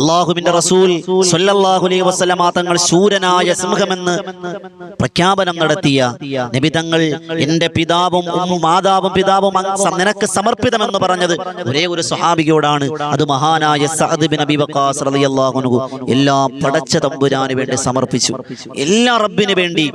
അള്ളാഹുവിന്റെ റസൂൽ സല്ലല്ലാഹു അലൈഹി വസല്ലമ തങ്ങൾ ശൂരനായ സിംഹമെന്ന് പ്രഖ്യാപനം നടത്തിയ നിബിതങ്ങൾ എന്റെ പിതാവും ഉമ്മും മാതാവും പിതാവും നിനക്ക് സമർപ്പിതമെന്ന് പറഞ്ഞത് ഒരേ ഒരു സ്വഹാബിയോടാണ്. അത് മഹാനായ സഅദ് ബിൻ അബി വക്കാസ് റളിയല്ലാഹു അൻഹു. എല്ലാം പടച്ച തമ്പുരാന് വേണ്ടി സമർപ്പിച്ചു. എല്ലാ റബ്ബിന് വേണ്ടി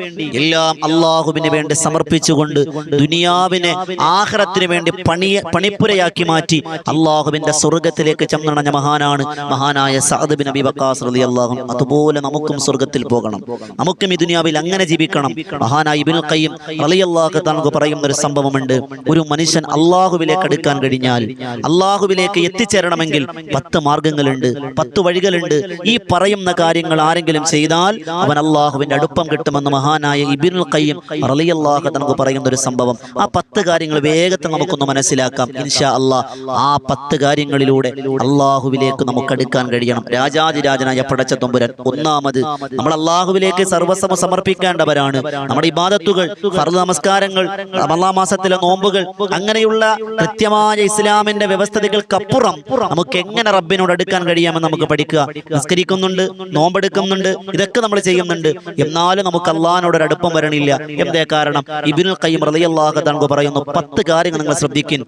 എല്ലാം അള്ളാഹുവിന് വേണ്ടി സമർപ്പിച്ചുകൊണ്ട് ദുനിയാവിനെ ആഖിറത്തിന് വേണ്ടി പണി പണിപ്പുരയാക്കി മാറ്റി അള്ളാഹുവിന്റെ സ്വർഗത്തിലേക്ക് ചെന്നണഞ്ഞ മഹാനാണ് മഹാനായ സഅദ് ബിൻ അബി വഖാസ് റളിയല്ലാഹു അതുപോലെ നമുക്കും സ്വർഗത്തിൽ പോകണം. നമുക്കും ഈ ദുനിയാവിൽ അങ്ങനെ ജീവിക്കണം. മഹാനായ ഇബ്നുൽ ഖയ്യിം റളിയല്ലാഹു തആല പറയുന്ന ഒരു സംഭവമുണ്ട്. ഒരു മനുഷ്യൻ അല്ലാഹുവിലേക്ക് അടുക്കാൻ കഴിഞ്ഞാൽ അല്ലാഹുവിലേക്ക് എത്തിച്ചേരണമെങ്കിൽ പത്ത് മാർഗങ്ങളുണ്ട് പത്ത് വഴികളുണ്ട്. ഈ പറയുന്ന കാര്യങ്ങൾ ആരെങ്കിലും ചെയ്താൽ അവൻ അള്ളാഹുവിന്റെ അടുപ്പം കിട്ടുമെന്ന് മഹാനായ ഇബിനുൽ ഖയ്യിം റളിയല്ലാഹു തആല പറയുന്ന ഒരു സംഭവം. ആ പത്ത് കാര്യങ്ങൾ വേഗത്തിൽ നമുക്കൊന്ന് മനസ്സിലാക്കാം. ഇൻഷാ അള്ളാഹ് ആ പത്ത് കാര്യങ്ങളിലൂടെ അള്ളാഹുവിലേക്ക് നമുക്ക് അടുക്കാൻ കഴിയണം രാജാതിരാജനായ പടച്ച തൊമ്പുരൻ ഒന്നാമത് നമ്മൾ അള്ളാഹുവിലേക്ക് സർവസമ സമർപ്പിക്കേണ്ടവരാണ്. നമ്മുടെ ഇബാദത്തുകൾ ഫർദ് നമസ്കാരങ്ങൾ റമളാൻ മാസത്തിലെ നോമ്പുകൾ അങ്ങനെയുള്ള കൃത്യമായ ഇസ്ലാമിന്റെ വ്യവസ്ഥതകൾക്കപ്പുറം നമുക്ക് എങ്ങനെ റബ്ബിനോട് അടുക്കാൻ കഴിയാമെന്ന് നമുക്ക് പഠിക്കുക. നിസ്കരിക്കുന്നുണ്ട് നോമ്പെടുക്കുന്നുണ്ട് ഇതൊക്കെ നമ്മൾ ചെയ്യുന്നുണ്ട്. എന്നാലും നമുക്ക് അള്ളാഹിനോട് ഒരു അടുപ്പം വരണില്ല. എന്തേ കാരണം? ഇബിനുൽ ഖയ്യിം റളിയല്ലാഹു പറയുന്നു പത്ത് കാര്യങ്ങൾ നിങ്ങൾ ശ്രദ്ധിക്കും.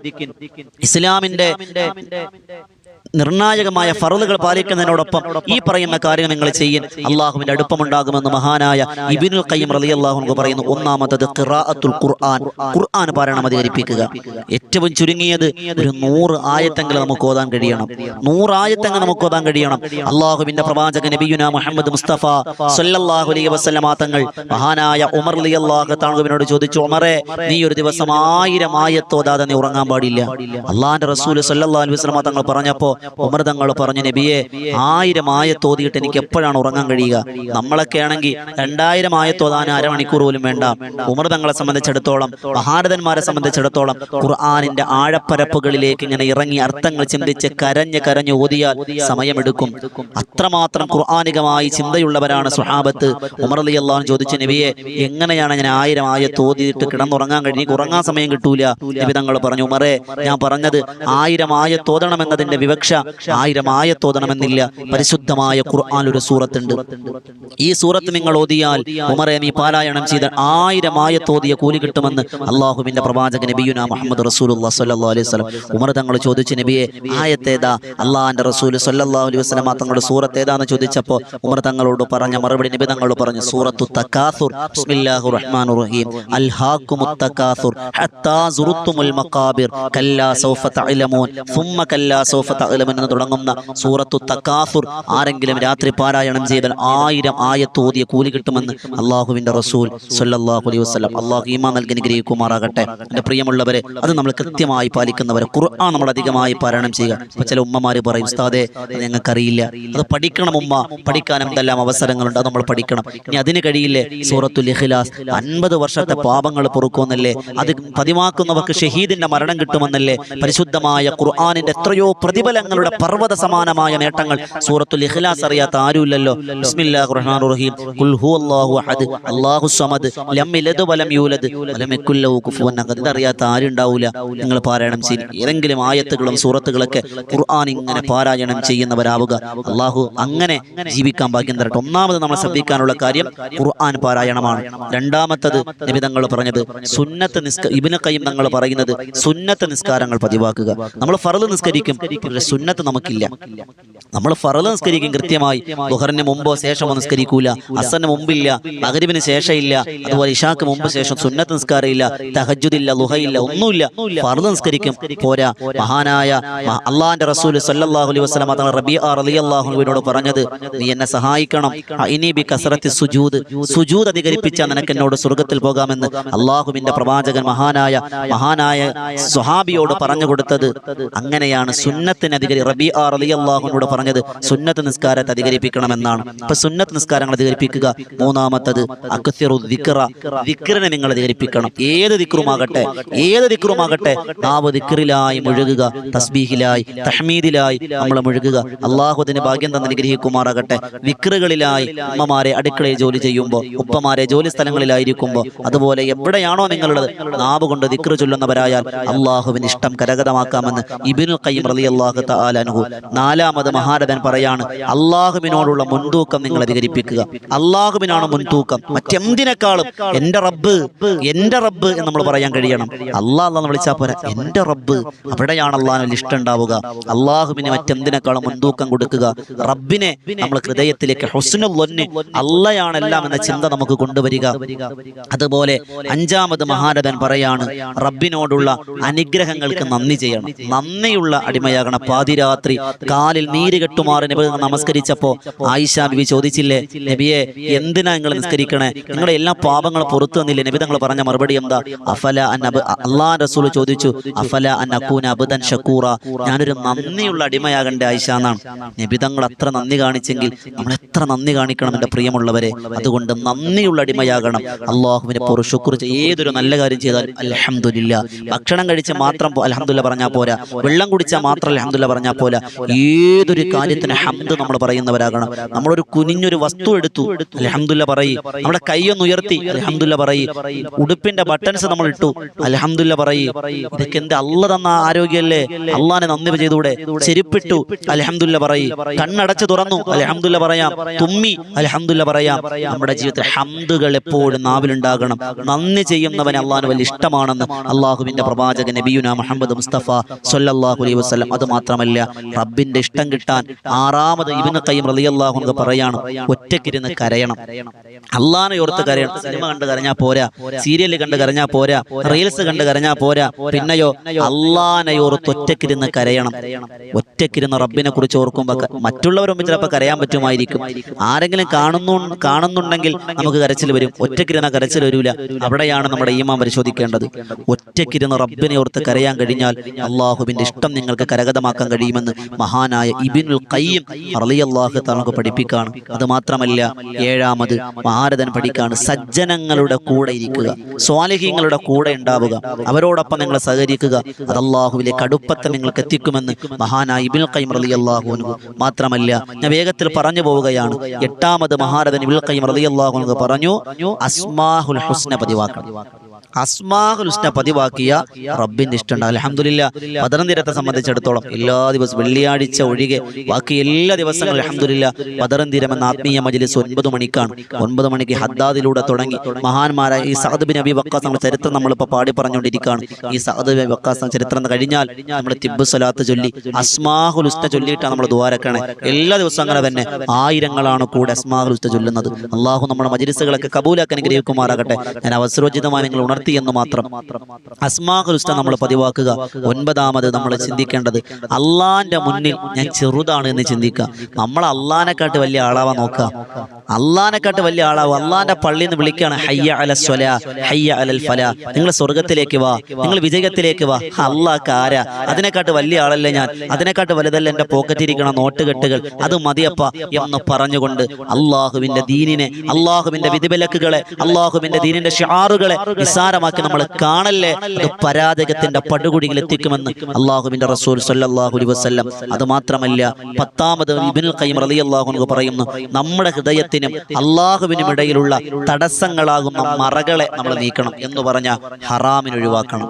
ഇസ്ലാമിന്റെ നിർണായകമായ ഫറുകൾ പാലിക്കുന്നതിനോടൊപ്പം ഈ പറയുന്ന കാര്യങ്ങൾ നിങ്ങൾ ചെയ്യൻ അള്ളാഹുവിന്റെ അടുപ്പമുണ്ടാകുമെന്ന് മഹാനായ ഇബിനുൽ കയ്യം റലി അള്ളാഹു പറയുന്നു. ഒന്നാമത്തത് ഖിറാഅത്തുൽ ഖുർആൻ. ഖുർആൻ പാരായണം അധികരിപ്പിക്കുക. ഏറ്റവും ചുരുങ്ങിയത് ഒരു നൂറ് ആയത്തെങ്കിലും നമുക്ക് ഓതാൻ കഴിയണം. നൂറ് ആയത്തെങ്കിലും നമുക്ക് ഓതാൻ കഴിയണം. അള്ളാഹുവിന്റെ പ്രവാചക നബിയുന മുഹമ്മദ് മുസ്തഫ സല്ലല്ലാഹു അലൈഹി വസല്ലമ തങ്ങൾ മഹാനായ ഉമർ അലി അള്ളാഹു താണുവിനോട് ചോദിച്ചു ഉമറെ നീ ഒരു ദിവസം ആയിരം ആയത്തോതാതെ നീ ഉറങ്ങാൻ പാടില്ല? അള്ളാഹിന്റെ റസൂൽ സല്ലല്ലാഹു അലൈഹി വസല്ലമ തങ്ങൾ പറഞ്ഞപ്പോ ഉമർ തങ്ങൾ പറഞ്ഞു നബിയെ ആയിരം ആയത്തോതിയിട്ട് എനിക്ക് എപ്പോഴാണ് ഉറങ്ങാൻ കഴിയുക? നമ്മളൊക്കെ ആണെങ്കിൽ രണ്ടായിരം ആയത്ത് ഓതാൻ അരമണിക്കൂർ പോലും വേണ്ട. ഉമർ തങ്ങളെ സംബന്ധിച്ചിടത്തോളം മഹാരഥന്മാരെ സംബന്ധിച്ചിടത്തോളം ഖുർആാനിന്റെ ആഴപ്പരപ്പുകളിലേക്ക് ഇങ്ങനെ ഇറങ്ങി അർത്ഥങ്ങൾ ചിന്തിച്ച് കരഞ്ഞ് കരഞ്ഞ് ഓതിയാൽ സമയമെടുക്കും. അത്രമാത്രം ഖുർആാനികമായി ചിന്തയുള്ളവരാണ് സുഹാബത്ത് ഉമർ അലി അള്ളാഹു ചോദിച്ച നബിയെ എങ്ങനെയാണ് ഞാൻ ആയിരം ആയത്ത് ഓതിയിട്ട് കിടന്നുറങ്ങാൻ കഴിഞ്ഞ് ഉറങ്ങാൻ സമയം കിട്ടൂല. നബി തങ്ങൾ പറഞ്ഞു ഉമറെ ഞാൻ പറഞ്ഞത് ആയിരം ആയത്ത് ഓതണമെന്നതിന്റെ വിവക്ഷ ആയിരം ആയത്ത് ഓതണമെന്നില്ല പരിശുദ്ധമായ ഖുർആൻ ഒരു സൂറത്തുണ്ട്. ഈ സൂറത്ത് നിങ്ങൾ ഓതിയാൽ ഉമറെ നീ പാരായണം ചെയ്ത ആയിരം ആയത്ത് ഓതിയ കൂലി കിട്ടുമെന്ന് അള്ളാഹുവിന്റെ പ്രവാചക നബിയുന മുഹമ്മദ് സ്വല്ലല്ലാഹു അലൈഹി വസല്ലം. ഉമർ തങ്ങൾ ചോദിച്ചു നബിയെ ആയത്തേതാ? അള്ളാഹിന്റെ റസൂൽ സ്വല്ലല്ലാഹു അലൈഹി വസ്ലമ തങ്ങളുടെ സൂറത്ത് ഏതാന്ന് ചോദിച്ചപ്പോൾ ഉമർ തങ്ങളോട് പറഞ്ഞ മറുപടി നബി തങ്ങളോട് പറഞ്ഞു സൂറത്തു തക്കാസുർ ബിസ്മില്ലാഹിർ റഹ്മാനിർ റഹീം. അൽഹാക്കുമുത് തക്കാസുർ ഹത്താ സുറുത്തുമുൽ മഖാബിർ. കല്ലാ സൗഫ തഅലമൂൻ. സുമ്മ കല്ലാ സൗഫ തഅലമൂൻ എന്ന് തുടങ്ങുന്ന സൂറത്തു തക്കാസുർ ആരെങ്കിലും രാത്രി പാരായണം ചെയ്താൽ ആയിരം ആയത്തോതിയ കൂലി കിട്ടുമെന്ന് അള്ളാഹുവിന്റെ റസൂൽ സല്ലല്ലാഹു അലൈഹി വസല്ലം. അള്ളാഹു ഈമാ നൽകി അനുഗ്രഹിക്കുമാറാകട്ടെ. എന്റെ പ്രിയമുള്ളവരെ അത് നമ്മൾ കൃത്യമായി പാലിക്കുന്നവരെ ഖുർആൻ നമ്മൾ അധികമായി പാരായണം ചെയ്യുക. ഇപ്പൊ ചില ഉമ്മമാര് പറയും ഉസ്താദേ ഞങ്ങൾക്കറിയില്ല. അത് പഠിക്കണം ഉമ്മ. പഠിക്കാൻ എന്തെല്ലാം അവസരങ്ങളുണ്ട് അത് നമ്മൾ പഠിക്കണം. ഇനി അതിന് കഴിയില്ലേ? സൂറത്തു ഇഖ്ലാസ്. അൻപത് വർഷത്തെ പാപങ്ങൾ പൊറുക്കുമെന്നല്ലേ? അത് പതിവാക്കുന്നവർക്ക് ഷഹീദിന്റെ മരണം കിട്ടുമെന്നല്ലേ? പരിശുദ്ധമായ ഖുർആാനിന്റെ എത്രയോ പ്രതിഫലങ്ങളുടെ പർവത സമാനമായ നേട്ടങ്ങൾ സൂറത്തുൽ ഇഖ്ലാസ് അറിയാത്ത ആരുമില്ലല്ലോ? ബിസ്മില്ലാഹിർ റഹ്മാനിർ റഹീം. ഖുൽ ഹുവല്ലാഹു അഹദ്. അല്ലാഹു സമദ്. ലം യലദ് വലം യൂലദ്. വലം യകുൽ ലഹു കുഫുവൻ അഹദ് അറിയാത്ത ആരുണ്ടാവില്ല നിങ്ങൾ പാരായണം ചെയ്യും. ഏതെങ്കിലും ആയത്തുകളും സൂറത്തുകളൊക്കെ ഖുർആൻ ഇങ്ങനെ പാരായണം ചെയ്യുന്നവരാവുക. അല്ലാഹു അങ്ങനെ ജീവിക്കാൻ ഭാഗ്യം തരട്ടെ. ഒന്നാമത് നമ്മൾ ശ്രദ്ധിക്കാനുള്ള കാര്യം ഖുർആൻ പാരായണമാണ്. രണ്ടാമത്തത് നിമിതങ്ങൾ പറഞ്ഞത് സുന്നത്ത് നിസ്ക ഇബിന് കയ്യും തങ്ങൾ പറയുന്നത് സുന്നത്ത് നിസ്കാരങ്ങൾ പതിവാക്കുക. നമ്മൾ ഫറൽ നിസ്കരിക്കും സുന്നത്ത് നമുക്കില്ല. നമ്മൾ ഫറദ് നിസ്കരിക്കും കൃത്യമായി. ദുഹറിന് മുമ്പോ ശേഷമോ നിസ്കരിക്കൂല. അസന് മുമ്പില്ല. മകരിവിന് ശേഷമില്ല. അതുപോലെ ഇഷാക്ക് മുമ്പ് ശേഷം സുന്നത്ത് നിസ്കാരം ഇല്ല തഹജുദില്ല ലുഹയില്ല ഒന്നുമില്ല. ഫറദ് നിസ്കരിക്കും. പോരാ. മഹാനായ അള്ളാന്റെ റസൂൽ സല്ലല്ലാഹു അലൈഹി റബി ആർ അലി അള്ളാഹുവിനോട് പറഞ്ഞത് നീ എന്നെ സഹായിക്കണം. ബി കസറത്തി സുജൂദ്. സുജൂദ് അധികരിപ്പിച്ചാൽ നിനക്ക് എന്നോട് സ്വർഗത്തിൽ പോകാമെന്ന് അള്ളാഹുവിന്റെ പ്രവാചകൻ മഹാനായ മഹാനായ സുഹാബിയോട് പറഞ്ഞു കൊടുത്തത്. അങ്ങനെയാണ് സുന്നത്തിന് അധികരി റബി ആർ അലി അള്ളാഹുനോട് പറഞ്ഞത് സുന്നത്ത് നിസ്കാരത്തെ അധികരിപ്പിക്കണമെന്നാണ്. ഇപ്പൊ സുന്നത്ത് നിസ്കാരങ്ങൾ അധികരിപ്പിക്കുക. മൂന്നാമത്തത് ദിക്റിനെ നിങ്ങൾ അധികരിപ്പിക്കണം. ഏത് ദിക്റുമാകട്ടെ ഏത് ദിക്റുമാകട്ടെ നാവ് ദിക്റിലായി മുഴുകുക. തസ്ബീഹിലായി തഹ്മീദിലായി നമ്മൾ മുഴുകുക. അള്ളാഹുദിന് ഭാഗ്യം തന്നെ അനുഗ്രഹിക്കുമാറാകട്ടെ. വിക്റുകളിലായി ഉമ്മമാരെ അടുക്കളയിൽ ജോലി ചെയ്യുമ്പോൾ ഉപ്പമാരെ ജോലി സ്ഥലങ്ങളിലായിരിക്കുമ്പോൾ അതുപോലെ എവിടെയാണോ നിങ്ങളുള്ളത് നാവ് കൊണ്ട് ദിക്റ് ചൊല്ലുന്നവരായാൽ അള്ളാഹുവിന് ഇഷ്ടം കരകതമാക്കാമെന്ന് ഇബിനു കയ്യം റളിയല്ലാഹു തആല തആലാനുഹു. നാലാമത് മഹാരഥൻ പറയാണ് അള്ളാഹുവിനോടുള്ള മുൻതൂക്കം നിങ്ങൾ അധികരിപ്പിക്കുക. അള്ളാഹുവിനാണ് മുൻതൂക്കം. മറ്റെന്തിനേക്കാളും എന്റെ റബ്ബ് എന്റെ റബ്ബ് എന്ന് നമ്മൾ പറയാൻ കഴിയണം. അള്ളാഹ് എന്ന് വിളിച്ചാൽ പോരാ. എന്റെ റബ്ബ് അവിടെയാണ് അള്ളാഹിന് ഇഷ്ടം ഉണ്ടാവുക. അള്ളാഹുവിന് മറ്റെന്തിനേക്കാളും മുൻതൂക്കം കൊടുക്കുക. റബ്ബിനെ നമ്മൾ ഹൃദയത്തിലേക്ക് ഹുസ്നുല്ലൊന്ന് അള്ളയാണെല്ലാം എന്ന ചിന്ത നമുക്ക് കൊണ്ടുവരിക. അതുപോലെ അഞ്ചാമത് മഹാരഥൻ പറയാണ് റബ്ബിനോടുള്ള അനുഗ്രഹങ്ങൾക്ക് നന്ദി ചെയ്യണം. നന്ദിയുള്ള അടിമയാകണം പാതിരാത്രി കാലിൽ നീര് കെട്ടുമാറി നബി നമസ്കരിച്ചപ്പോ ആയിഷ ബിബി ചോദിച്ചില്ലേ നബിയെ എന്തിനാ നിങ്ങൾ നിസ്കരിക്കണേ? നിങ്ങളുടെ എല്ലാ പാപങ്ങളും പുറത്തു വന്നില്ലേ നബി തങ്ങൾ പറഞ്ഞ മറുപടി എന്താ? അഫല അള്ളാ റസൂൽ ചോദിച്ചു അഫല അൻ അക്കൂന അബുദൻ ഷക്കൂറ? ഞാനൊരു നന്ദിയുള്ള അടിമയാകണ്ടേ ആയിഷ എന്നാണ്. നബി തങ്ങൾ അത്ര നന്ദി കാണിച്ചെങ്കിൽ നമ്മൾ എത്ര നന്ദി കാണിക്കണം എന്റെ പ്രിയമുള്ളവരെ? അതുകൊണ്ട് നന്ദിയുള്ള അടിമയാകണം. അള്ളാഹുവിനെ പുറശുക്കുറിച്ച് ഏതൊരു നല്ല കാര്യം ചെയ്താൽ അലഹമില്ല ഭക്ഷണം കഴിച്ച മാത്രം അലഹമില്ല പറഞ്ഞാൽ പോരാ. വെള്ളം കുടിച്ചാൽ മാത്രം അലഹമുല്ല പറഞ്ഞാൽ പോലെ ഏതൊരു കാര്യത്തിന് ഹംദ് നമ്മൾ പറയുന്നവരാകണം. നമ്മളൊരു കുനിഞ്ഞൊരു വസ്തു എടുത്തു. അലഹമുല്ല പറയി. നമ്മുടെ കൈയൊന്ന് ഉയർത്തി. അലഹമുല്ല പറയി. ഉടുപ്പിന്റെ ബട്ടൺസ് നമ്മൾ ഇട്ടു അലഹമുല്ല പറയി. ഇതൊക്കെ എന്റെ അല്ല തന്ന ആരോഗ്യമല്ലേ അള്ളാനെ നന്ദി ചെയ്തൂടെ. ചെരുപ്പിട്ടു. അലഹമുല്ല പറയി. കണ്ണടച്ച് തുറന്നു. അലഹമുല്ല പറയാം. തുമ്മി. അലഹമുല്ല പറയാം. നമ്മുടെ ജീവിതത്തിൽ ഹംദുകൾ എപ്പോഴും നാവിലുണ്ടാകണം നന്ദി ചെയ്യുന്നവനെ അള്ളാഹു വലിയ ഇഷ്ടമാണെന്ന് അള്ളാഹുവിന്റെ പ്രവാചകൻ നബിയുന മുഹമ്മദ് മുസ്തഫ സല്ലല്ലാഹു അലൈഹി വസല്ലം. അത് മാത്രമല്ല റബ്ബിന്റെ ഇഷ്ടം കിട്ടാൻ ആറാമത് ഇബ്നു കൈ റളിയല്ലാഹു അൻഹു പറയാണ് ഒറ്റക്കിരുന്ന് കരയണം. അള്ളാനെ ഓർത്ത് കരയണം. സിനിമ കണ്ട് കരഞ്ഞാ പോരാ സീരിയൽ കണ്ട് കരഞ്ഞാ പോരാ റീൽസ് കണ്ട് കരഞ്ഞാ പോരാ. പിന്നെയോ അള്ളാനെ ഓർത്ത് ഒറ്റക്കിരുന്ന് കരയണം. ഒറ്റക്കിരുന്ന് റബ്ബിനെ കുറിച്ച് ഓർക്കുമ്പോൾ മറ്റുള്ളവരും ചിലപ്പോൾ കരയാൻ പറ്റുമായിരിക്കും. ആരെങ്കിലും കാണുന്നു കാണുന്നുണ്ടെങ്കിൽ നമുക്ക് കരച്ചിൽ വരും. ഒറ്റക്കിരുന്ന കരച്ചിൽ വരൂല. അവിടെയാണ് നമ്മുടെ ഈമാൻ പരിശോധിക്കേണ്ടത്. ഒറ്റക്കിരുന്ന് റബ്ബിനെ ഓർത്ത് കരയാൻ കഴിഞ്ഞാൽ അള്ളാഹുവിന്റെ ഇഷ്ടം നിങ്ങൾക്ക് കരഗതമാക്കാൻ കഴിയുമെന്ന് മഹാനായ ഇബിനുൽ കയ്യം അറളിയല്ലാഹു തങ്ങൾക്ക് പഠിപ്പിക്കാണ് അത് മാത്രമല്ല ഏഴാമത് മഹാരഥൻ പഠിക്കാണ്. സജ്ജനങ്ങളുടെ കൂടെ ഇരിക്കുക സ്വാലിഹ്യങ്ങളുടെ കൂടെ ഉണ്ടാവുക അവരോടൊപ്പം നിങ്ങൾ സഹകരിക്കുക അത് അള്ളാഹുവിലെ കടുപ്പത്തെ നിങ്ങൾക്ക് എത്തിക്കുമെന്ന് മഹാനായ ഇബിൻ കൈം റളിയല്ലാഹു മാത്രമല്ല ഞാൻ വേഗത്തിൽ പറഞ്ഞു പോവുകയാണ്. എട്ടാമത് മഹാരഥൻ ഇബിൽ കൈം റളിയല്ലാഹു പറഞ്ഞു അസ്മാഹുൽ ഹുസ്ന പതിവാക്കണം. അസ്മാഹുൽ ഹുസ്ന പതിവാക്കിയ റബ്ബിന്റെ ഇഷ്ടമുണ്ട്. അലഹമുല്ല പതനംതിരത്തെ സംബന്ധിച്ചിടത്തോളം എല്ലാ ദിവസവും വെള്ളിയാഴ്ച ഒഴികെ ബാക്കി എല്ലാ ദിവസങ്ങളും അലഹമില്ല പതറന്തിരം എന്ന ആത്മീയ മജ്ലിസ് ഒൻപത് മണിക്കാണ്. ഒൻപത് മണിക്ക് ഹദ്ദാദിലൂടെ തുടങ്ങി. മഹാന്മാരായ ഈ സഹദ് ബിൻ അബി വക്കാസ് നമ്മുടെ ചരിത്രം നമ്മളിപ്പോൾ പാടി പറഞ്ഞുകൊണ്ടിരിക്കുകയാണ് ഈ സഹദ് ബിൻ വക്കാസ് ചരിത്രം കഴിഞ്ഞാൽ നമ്മൾ തിബ് സലാത്ത് ചൊല്ലി അസ്മാഹുൽ ഉസ്ത ചൊല്ലിയിട്ടാണ് നമ്മൾ ദ്വാരക്കണേ എല്ലാ ദിവസവും അങ്ങനെ തന്നെ ആയിരങ്ങളാണ് കൂടെ അസ്മാഹുൽ ഉസ്ത ചൊല്ലുന്നത്. അള്ളാഹു നമ്മുടെ മജിലിസുകളൊക്കെ കബൂലാക്കാൻ ഗ്രഹിക്കുമാറാകട്ടെ ഞാൻ അവസരോചിതമായി നിങ്ങൾ ഉണർത്തി എന്ന് മാത്രം അസ്മാഹുൽ ഉസ്ത നമ്മൾ പതിവാക്കുക ഒൻപതാമത് നമ്മൾ ചിന്തിക്കേണ്ടത് അള്ളാന്റെ മുന്നിൽ ഞാൻ ചെറുതാണ് എന്ന് ചിന്തിക്കുക. നമ്മൾ അള്ളാനെക്കാട്ട് വലിയ ആളാവാൻ നോക്കുക. അള്ളാനെക്കാട്ട് വലിയ ആളാവും അള്ളാന്റെ പള്ളിയിൽ നിന്ന് വിളിക്കുകയാണ് ഹയ്യ അല സ്വല ഹയ്യ അലൽ ഫല. നിങ്ങൾ സ്വർഗത്തിലേക്ക് വാ നിങ്ങൾ വിജയത്തിലേക്ക് വാ. അള്ളാഹ് ആരാ? അതിനെക്കാട്ട് വലിയ ആളല്ലേ ഞാൻ? അതിനെക്കാട്ട് വലുതല്ല എന്റെ പോക്കറ്റിരിക്കണ നോട്ടുകെട്ടുകൾ അത് മതിയപ്പ എന്ന് പറഞ്ഞുകൊണ്ട് അള്ളാഹുവിന്റെ ദീനിനെ അള്ളാഹുവിന്റെ വിധിവിലക്കുകളെ അള്ളാഹുവിന്റെ ദീനിന്റെ ഷാറുകളെ നിസ്സാരമാക്കി നമ്മൾ കാണല്ലേ? അത് പരാജയത്തിന്റെ പടുകുടിയിൽ എത്തിക്കുമെന്ന് അള്ളാഹുവിന്റെ റസൂൽ സല്ലല്ലാഹു അലൈഹി വസല്ലം അത് മാത്രമല്ല പത്താമത് ഇബ്നുൽ പറയുന്നു നമ്മുടെ ഹൃദയത്തിനും അള്ളാഹുവിനും ഇടയിലുള്ള തടസ്സങ്ങളാകുന്ന മറകളെ നമ്മൾ നീക്കണം എന്ന് പറഞ്ഞ ഹറാമിന് ഒഴിവാക്കണം.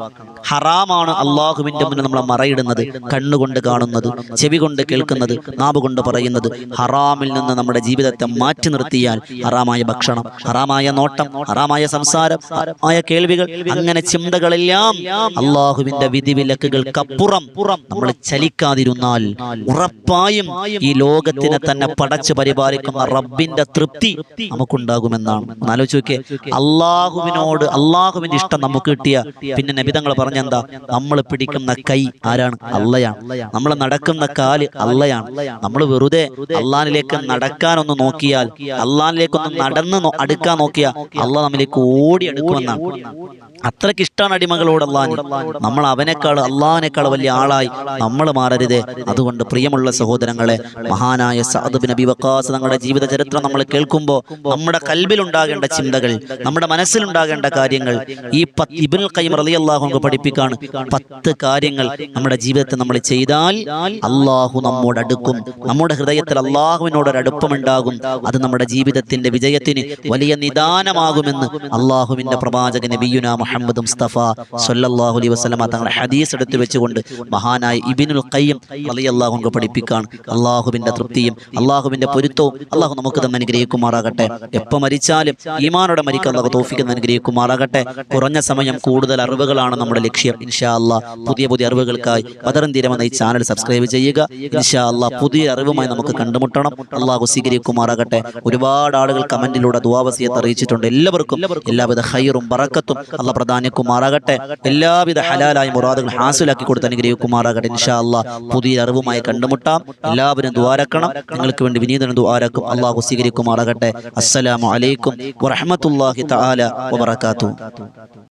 ഹറാമാണ് അള്ളാഹുവിന്റെ മുന്നിൽ നമ്മൾ മറയിടുന്നത് കണ്ണുകൊണ്ട് കാണുന്നത് ചെവി കൊണ്ട് കേൾക്കുന്നത് നാവ് കൊണ്ട് പറയുന്നത്. ഹറാമിൽ നിന്ന് നമ്മുടെ ജീവിതത്തെ മാറ്റി നിർത്തിയാൽ ഹറാമായ ഭക്ഷണം ഹറാമായ നോട്ടം ഹറാമായ സംസാരം ആയ കേൾവികൾ അങ്ങനെ ചിന്തകളെല്ലാം അള്ളാഹുവിന്റെ വിധിവിലക്കുകൾക്കപ്പുറം നമ്മൾ ചലിക്കാതിരുന്നാൽ ഉറപ്പായും ഈ ലോകത്തിനെ തന്നെ പടച്ചു പരിപാലിക്കുന്ന റബ്ബിന്റെ തൃപ്തി നമുക്കുണ്ടാകുമെന്നാണ്. ആലോചിച്ച് നോക്കിയേ. അള്ളാഹുവിനോട് അള്ളാഹുവിന്റെ ഇഷ്ടം നമുക്ക് കിട്ടിയ പിന്നെ നബിതങ്ങൾ പറഞ്ഞെന്താ നമ്മൾ പിടിക്കുന്ന കൈ ആരാണ്? അള്ളയാണ്. നമ്മൾ നടക്കുന്ന കാൽ അള്ളയാണ്. നമ്മൾ വെറുതെ അള്ളാനിലേക്ക് നടക്കാനൊന്ന് നോക്കിയാൽ അള്ളാനിലേക്കൊന്ന് നടന്ന് അടുക്കാൻ നോക്കിയാൽ അള്ളാഹ് നമ്മിലേക്ക് ഓടി എടുക്കുമെന്നാണ് അത്രയ്ക്ക് ഇഷ്ടമാണ് അടിമകളോട് അള്ളാഹ്. നമ്മൾ അവനേക്കാൾ അള്ളാഹിനേക്കാൾ വലിയ ആളായി നമ്മൾ മാറരുതേ അതുകൊണ്ട് പ്രിയമുള്ള സഹോദരങ്ങളെ മഹാനായ സഅദ് ബിൻ നമ്മുടെ വക്കാസ് ജീവിത ചരിത്രം നമ്മൾ കേൾക്കുമ്പോൾ നമ്മുടെ കൽബിലുണ്ടാകേണ്ട ചിന്തകൾ നമ്മുടെ മനസ്സിലുണ്ടാകേണ്ട കാര്യങ്ങൾ ഈ പത്ത് ഇബ്നുൽ ഖയ്യിം റളിയല്ലാഹു അൻഹു പഠിപ്പിക്കാണ്. പത്ത് കാര്യങ്ങൾ നമ്മുടെ ജീവിതത്തിൽ നമ്മൾ ചെയ്താൽ അള്ളാഹു നമ്മോട് അടുക്കും. നമ്മുടെ ഹൃദയത്തിൽ അള്ളാഹുവിനോട് ഒരു അടുപ്പമുണ്ടാകും. അത് നമ്മുടെ ജീവിതത്തിന്റെ വിജയത്തിന് വലിയ നിദാനമാകുമെന്ന് അള്ളാഹുവിന്റെ പ്രവാചകൻ നബിയുന മുഹമ്മദ് മുസ്തഫ സൊല്ലാഹുലി അലൈഹി വസല്ലമ തങ്ങളുടെ ഹദീസ് എടുത്തു വെച്ചുകൊണ്ട് മഹാനായ ഇബ്നുൽ ഖയ്യിം റളിയല്ലാഹു പഠിപ്പിക്കാൻ അള്ളാഹുവിന്റെ തൃപ്തിയും അള്ളാഹുവിന്റെ പൊരുത്തവും അള്ളാഹു നമുക്ക് തന്നെ അനുഗ്രഹിക്കുമാറാകട്ടെ. എപ്പോൾ മരിച്ചാലും ഈമാനോടെ മരിക്കാൻ അള്ളാഹു തോഫിക്കുന്ന അനുഗ്രഹിക്കുമാറാകട്ടെ. കുറഞ്ഞ സമയം കൂടുതൽ അറിവുകളാണ് നമ്മുടെ ലക്ഷ്യം. ഇൻഷാ അല്ലാ പുതിയ പുതിയ അറിവുകൾക്കായി പതരം തീരമെന്ന ഈ ചാനൽ സബ്സ്ക്രൈബ് ചെയ്യുക. ഇൻഷാ അല്ലാ പുതിയ അറിവുമായി നമുക്ക് കണ്ടുമുട്ടണം. അള്ളാഹു സ്വീകരിക്കുമാറാകട്ടെ. ഒരുപാട് ആളുകൾ കമന്റിലൂടെ ദുവാവസിയത്ത് അറിയിച്ചിട്ടുണ്ട്. എല്ലാവർക്കും എല്ലാവിധ ഹൈറും ബറക്കത്തും അള്ള പ്രധാനിക്കുമാറാകട്ടെ എല്ലാവിധ ഹലാലായ മുറാദുകൾ ഹാസിലാക്കി കൊടുത്ത് അനുഗ്രഹിക്കുമാറാകട്ടെ. ഇൻഷാ അള്ളാഹ് പുതിയ അറിവുമായി കണ്ടുമുട്ടാം. എല്ലാവരും ദ്വാരക്കണം നിങ്ങൾക്ക് വേണ്ടി വിനീതനം ദ്വാരക്കും അള്ളാഹു സ്വീകരിക്കുമാറാകട്ടെ. അസ്സലാമു അലൈക്കും വറഹ്മത്തുള്ളാഹി തആല വബറകാതുഹു.